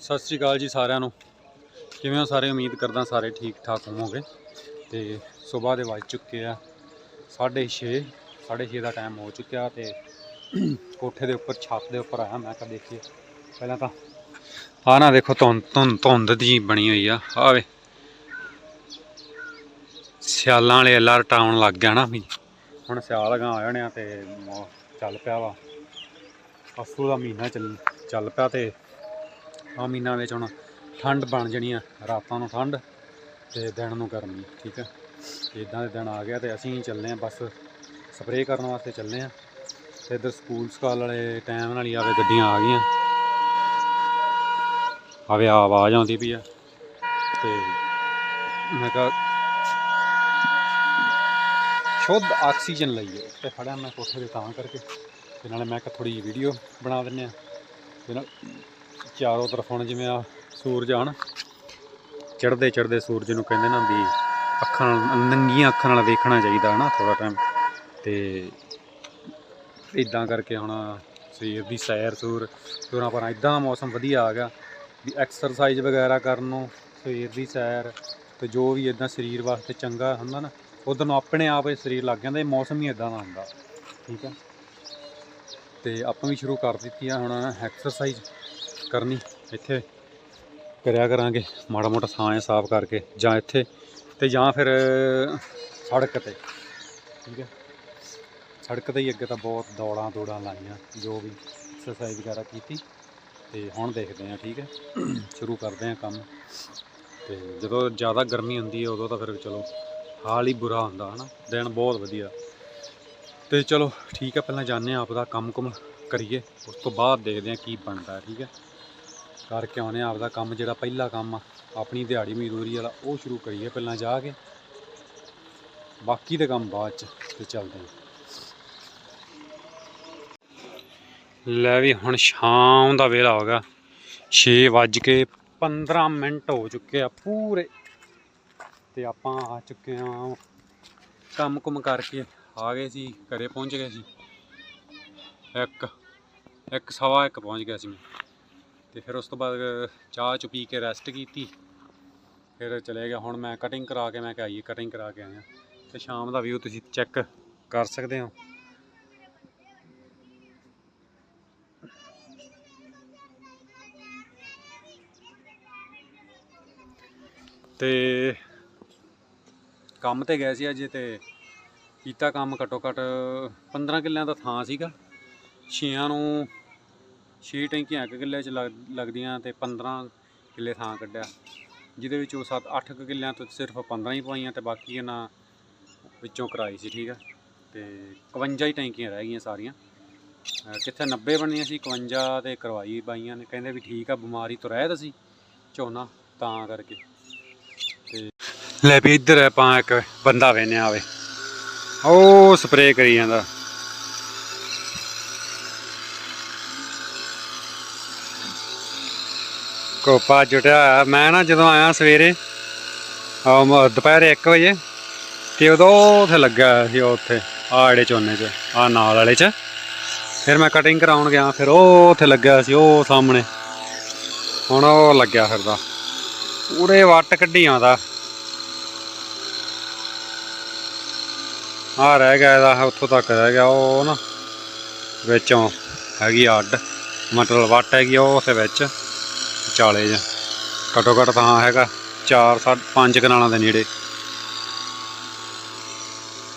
ਸਤਿ ਸ੍ਰੀ ਅਕਾਲ ਜੀ ਸਾਰਿਆਂ ਨੂੰ। ਕਿਵੇਂ ਹੋ ਸਾਰੇ? ਉਮੀਦ ਕਰਦਾ ਸਾਰੇ ਠੀਕ ਠਾਕ ਹੋਵੋਗੇ। ਤੇ ਸਵੇਰ ਦੇ ਵੱਜ ਚੁੱਕੇ ਆ 6:30 6:30 ਦਾ ਟਾਈਮ ਹੋ ਚੁੱਕਿਆ ਤੇ ਕੋਠੇ ਦੇ ਉੱਪਰ, ਛੱਤ ਦੇ ਉੱਪਰ ਆਇਆ। ਮੈਂ ਕਿਹਾ ਦੇਖੀਏ। ਪਹਿਲਾਂ ਤਾਂ ਆਹ ਨਾ ਦੇਖੋ, ਧੁੰਦ ਧੁੰਦ ਧੁੰਦ ਜੀ ਬਣੀ ਹੋਈ ਆ। ਆਹ ਸਿਆਲਾਂ ਵਾਲੇ ਅਲਰਟ ਆਉਣ ਲੱਗ ਗਿਆ ਨਾ ਵੀ। ਹੁਣ ਸਿਆਲ ਗਾ ਆ ਜਾਣੇ ਆ ਤੇ ਚੱਲ ਪਿਆ ਵਾ। ਅਸੂ ਦਾ ਮਹੀਨਾ ਚੱਲ ਚੱਲ ਪਿਆ ਤੇ ਆ ਮਹੀਨਾ ਵਿੱਚ ਹੁਣ ਠੰਡ ਬਣ ਜਣੀ ਆ, ਰਾਤਾਂ ਨੂੰ ਠੰਡ ਤੇ ਦਿਨ ਨੂੰ ਗਰਮੀ, ਠੀਕ ਹੈ ਇਦਾਂ ਦੇ ਦਿਨ ਆ ਗਿਆ ਤੇ ਅਸੀਂ ਚੱਲੇ ਆ ਬਸ ਸਪਰੇਅ ਕਰਨ ਵਾਸਤੇ ਚੱਲੇ ਆ ਤੇ ਇਧਰ ਸਕੂਲ ਸਕਾਲ ਵਾਲੇ ਟਾਈਮ ਨਾਲ ਹੀ ਆਵੇ ਗੱਡੀਆਂ ਆ ਗਈਆਂ। ਆਵੇ ਆਵਾਜ਼ ਆਉਂਦੀ ਪਈ ਆ ਤੇ ਮੈਂ ਕਿਹਾ, ਸ਼ੁੱਧ ਆਕਸੀਜਨ ਲਈਏ ਤੇ ਫੜਿਆ ਮੈਂ ਕੋਠੇ ਦੇ ਤਾਂ ਕਰਕੇ ਤੇ ਨਾਲੇ ਮੈਂ ਕਿਹਾ ਥੋੜੀ ਵੀਡੀਓ ਬਣਾ ਦਿੰਨੇ ਆ ਤੇ ਨਾਲ ਚਾਰੋਂ ਤਰਫੋਂ ਜਿਵੇਂ ਆ ਸੂਰਜ ਆਣ ਚੜ੍ਹਦੇ ਚੜ੍ਹਦੇ ਸੂਰਜ ਨੂੰ ਕਹਿੰਦੇ ਨਾ ਵੀ ਅੱਖਾਂ ਨਾਲ, ਨੰਗੀਆਂ ਅੱਖਾਂ ਨਾਲ ਦੇਖਣਾ ਚਾਹੀਦਾ ਹਨਾ ਥੋੜਾ ਟਾਈਮ ਤੇ ਇਦਾਂ ਕਰਕੇ ਹੁਣ ਸਰੀਰ ਦੀ ਸੈਰ ਸੂਰ ਤੁਰਾਂ ਪਰ ਇਦਾਂ ਦਾ ਮੌਸਮ ਵਧੀਆ ਆ ਗਿਆ ਵੀ ਐਕਸਰਸਾਈਜ਼ ਵਗੈਰਾ ਕਰਨ ਨੂੰ ਸਰੀਰ ਦੀ ਸੈਰ ਤੇ ਜੋ ਵੀ ਇਦਾਂ ਸਰੀਰ ਵਾਸਤੇ ਚੰਗਾ ਹੁੰਦਾ ਨਾ ਉਦੋਂ ਨੂੰ ਆਪਣੇ ਆਪ ਹੀ ਸਰੀਰ ਲੱਗ ਜਾਂਦਾ, ਇਹ ਮੌਸਮ ਹੀ ਇਦਾਂ ਦਾ ਹੁੰਦਾ। ਠੀਕ ਹੈ ਤੇ ਆਪਾਂ ਵੀ ਸ਼ੁਰੂ ਕਰ ਦਿੱਤੀ ਆ ਹੁਣ ਐਕਸਰਸਾਈਜ਼ ਕਰਨੀ। ਇੱਥੇ ਕਰਿਆ ਕਰਾਂਗੇ, ਮਾੜਾ ਮੋਟਾ ਥਾਂ ਸਾਫ਼ ਕਰਕੇ, ਜਾਂ ਇੱਥੇ ਤੇ ਜਾਂ ਫਿਰ ਸੜਕ ਤੇ। ਠੀਕ ਹੈ ਸੜਕ ਤੇ ਹੀ ਅੱਗੇ ਤਾਂ ਬਹੁਤ ਦੌੜਾਂ ਦੌੜਾਂ ਲਾਈਆਂ, ਜੋ ਵੀ ਐਕਸਰਸਾਈਜ਼ ਵਗੈਰਾ ਕੀਤੀ ਤੇ ਹੁਣ ਦੇਖਦੇ ਹਾਂ ਠੀਕ ਹੈ ਸ਼ੁਰੂ ਕਰਦੇ ਹਾਂ ਕੰਮ। ਤੇ ਜਦੋਂ ਜ਼ਿਆਦਾ ਗਰਮੀ ਹੁੰਦੀ ਹੈ ਉਦੋਂ ਤਾਂ ਫਿਰ ਚਲੋ ਹਾਲ ਹੀ ਬੁਰਾ ਹੁੰਦਾ, ਹਨਾ? ਦਿਨ ਬਹੁਤ ਵਧੀਆ। ਤੇ ਚਲੋ ਠੀਕ ਹੈ ਪਹਿਲਾਂ ਜਾਣਦੇ ਹਾਂ ਆਪਦਾ ਕੰਮ ਕੁਮ ਕਰੀਏ, ਉਸ ਤੋਂ ਬਾਅਦ ਦੇਖਦੇ ਹਾਂ ਕੀ ਬਣਦਾ, ਠੀਕ ਹੈ ਕਰਕੇ ਆਉਨੇ ਆ ਆਪਦਾ ਕੰਮ ਜਿਹੜਾ ਪਹਿਲਾ ਕੰਮ ਆ, ਆਪਣੀ ਦਿਹਾੜੀ ਮਜ਼ਦੂਰੀ ਵਾਲਾ, ਉਹ ਸ਼ੁਰੂ ਕਰੀਏ ਪਹਿਲਾਂ ਜਾ ਕੇ। ਬਾਕੀ ਦੇ ਕੰਮ ਬਾਅਦ ਚ ਤੇ ਚੱਲਦੇ ਹਾਂ। ਲੈ ਵੀ ਹੁਣ ਸ਼ਾਮ ਦਾ ਵੇਲਾ ਹੋ ਗਿਆ। 6 ਵੱਜ ਕੇ 15 ਮਿੰਟ ਹੋ ਚੁੱਕੇ ਆ ਪੂਰੇ। ਤੇ ਆਪਾਂ ਆ ਚੁੱਕੇ ਆ ਕੰਮ ਕੁਮ ਕਰਕੇ। ਆ ਗਏ ਸੀ, ਘਰੇ ਪਹੁੰਚ ਗਏ ਸੀ। ਇੱਕ ਇੱਕ ਸਵਾ ਇੱਕ ਪਹੁੰਚ ਗਿਆ ਸੀ ਮੈਂ। ਤੇ ਫਿਰ ਉਸ ਤੋਂ ਬਾਅਦ ਚਾਹ ਚ ਪੀ ਕੇ ਰੈਸਟ ਕੀਤੀ। ਫਿਰ ਚਲੇ ਗਿਆ, ਹੁਣ ਮੈਂ ਕਟਿੰਗ ਕਰਾ ਕੇ, ਮੈਂ ਕਿਹਾ ਆਈਏ ਕਟਿੰਗ ਕਰਾ ਕੇ ਆਇਆ ਤੇ ਸ਼ਾਮ ਦਾ ਵਿਊ ਤੁਸੀਂ ਚੈੱਕ ਕਰ ਸਕਦੇ ਹੋ। ਤੇ ਕੰਮ ਤੇ ਗਏ ਸੀ ਅੱਜ ਤੇ ਕੀਤਾ ਕੰਮ ਘੱਟੋ ਘੱਟ 15 ਕਿੱਲਿਆਂ ਦਾ ਥਾਂ ਸੀਗਾ। ਛੀਆਂ ਨੂੰ 6 ਟੈਂਕੀਆਂ ਇੱਕ ਕਿੱਲੇ 'ਚ ਲੱਗ- ਲੱਗਦੀਆਂ ਤੇ 15 ਕਿੱਲੇ ਥਾਂ ਕੱਢਿਆ। ਜਿਹਦੇ ਵਿੱਚੋਂ 7-8 ਕਿੱਲਿਆਂ ਤੋਂ ਸਿਰਫ 15 ਹੀ ਪਾਈਆਂ ਤੇ ਬਾਕੀ ਇਹਨਾਂ ਵਿੱਚੋਂ ਕਰਾਈ ਸੀ, ਠੀਕ ਆ? ਤੇ 51 ਹੀ ਟੈਂਕੀਆਂ ਰਹਿ ਗਈਆਂ ਸਾਰੀਆਂ। ਅਹ ਕਿੱਥੇ 90 ਬਣੀਆਂ ਸੀ 51 ਤੇ ਕਰਵਾਈ ਬਾਈਆਂ ਨੇ। ਕਹਿੰਦੇ ਵੀ ਠੀਕ ਆ, ਬਿਮਾਰੀ ਤੋਂ ਰਹਿਤ ਸੀ ਝੋਨਾ, ਤਾਂ ਕਰਕੇ। ਤੇ ਲੈ ਵੀ ਇੱਧਰ ਆਪਾਂ ਇੱਕ ਬੰਦਾ ਵੇਨੇ ਆਵੇ। ਉਹ ਸਪਰੇਅ ਕਰੀ ਜਾਂਦਾ। ਕੋਪਾ ਜੁਟਿਆ ਹੋਇਆ। ਮੈਂ ਨਾ ਜਦੋਂ ਆਇਆ ਸਵੇਰੇ ਦੁਪਹਿਰੇ 1 ਵਜੇ, ਤੇ ਉਦੋਂ ਉੱਥੇ ਲੱਗਾ ਹੋਇਆ ਸੀ ਉਹ ਉੱਥੇ ਆੜੇ ਝੋਨੇ 'ਚ ਆ ਨਾਲ ਵਾਲੇ 'ਚ। ਫਿਰ ਮੈਂ ਕਟਿੰਗ ਕਰਾਉਣ ਗਿਆ, ਫਿਰ ਉਹ ਉੱਥੇ ਲੱਗਿਆ ਸੀ, ਉਹ ਸਾਹਮਣੇ। ਹੁਣ ਉਹ ਲੱਗਿਆ ਫਿਰਦਾ। ਪੂਰੇ ਵੱਟ ਕੱਢੀ ਆਉਂਦਾ ਆ ਰਹਿ ਗਿਆ ਇਹਦਾ, ਉੱਥੋਂ ਤੱਕ ਰਹਿ ਗਿਆ ਉਹ ਨਾ, ਵਿੱਚੋਂ ਹੈਗੀ ਅੱਡ, ਮਤਲਬ ਵੱਟ ਹੈਗੀ ਉਹ ਉੱਥੇ ਵਿੱਚ। ਚਾਲੇ ਜਾਂ। ਘੱਟੋ ਘੱਟ ਤਾਂ ਹੈਗਾ 4 5 ਕਨਾਲਾਂ ਦੇ ਨੇੜੇ।